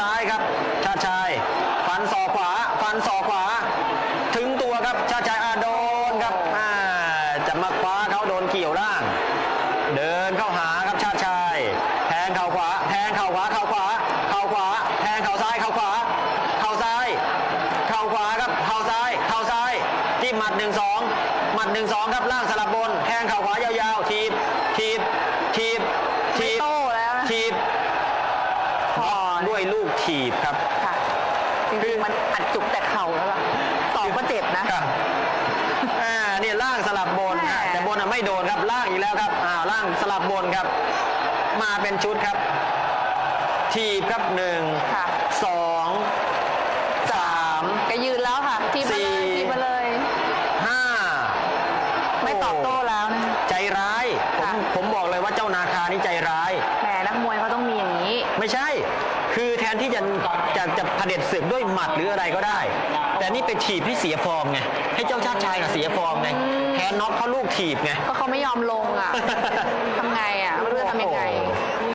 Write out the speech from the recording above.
ซ้ายครับ ชาติชาย ฟันศอกขวา ฟันศอกขวา ถึงตัวครับ ชาติชายอาโดนครับอ่าจะมาคว้าเขาโดนเกี่ยวล่าง เดินเข้าหาครับชาติชาย แทงเข่าขวา แทงเข่าขวา เข่าขวา เข่าขวา แทงเข่าซ้าย เข่าขวา เข่าซ้าย เข่าขวาครับ เข่าซ้าย เข่าซ้ายจิ้มหมัดหนึ่งสองหมัดหนึ่งสองครับล่างสลับบน แทงเข่าขวายาวๆ ทีบ ทีบ ทีบไม่ทีบ โต้แล้วนะ ทีบ พอด้วยลูกถีบครับ ค่ะจริงๆมันอัดจุกแต่เข่าแล้วล่ะสองก็เจ็บนะ ครับอ่าเนี่ยล่างสลับบนแหม่อะแต่บนอะไม่โดนครับล่างอีกแล้วครับอ่าล่างสลับบนครับ มาเป็นชุดครับทีบครับหนึ่งค่ะ สองสามแกยืนแล้วค่ะ ทีมมาเลยสี่ทีมมาเลย ห้า ไม่ตอบโต้แล้วนะใจร้ายผมค่ะผมบอกเลยว่าเจ้านาคานี่ใจร้าย แหมนักมวยเขาต้องมีอย่างนี้ ไม่ใช่ คือแทนที่จะจะจะเผด็จศึกด้วยหมัดหรืออะไรก็ได้ แต่นี่ไปถีบให้เสียฟอร์มไงให้เจ้าชาติชายกับเสียฟอร์มไงแทนน็อกเขาลูกถีบไงก็เขาไม่ยอมลงอะทำไง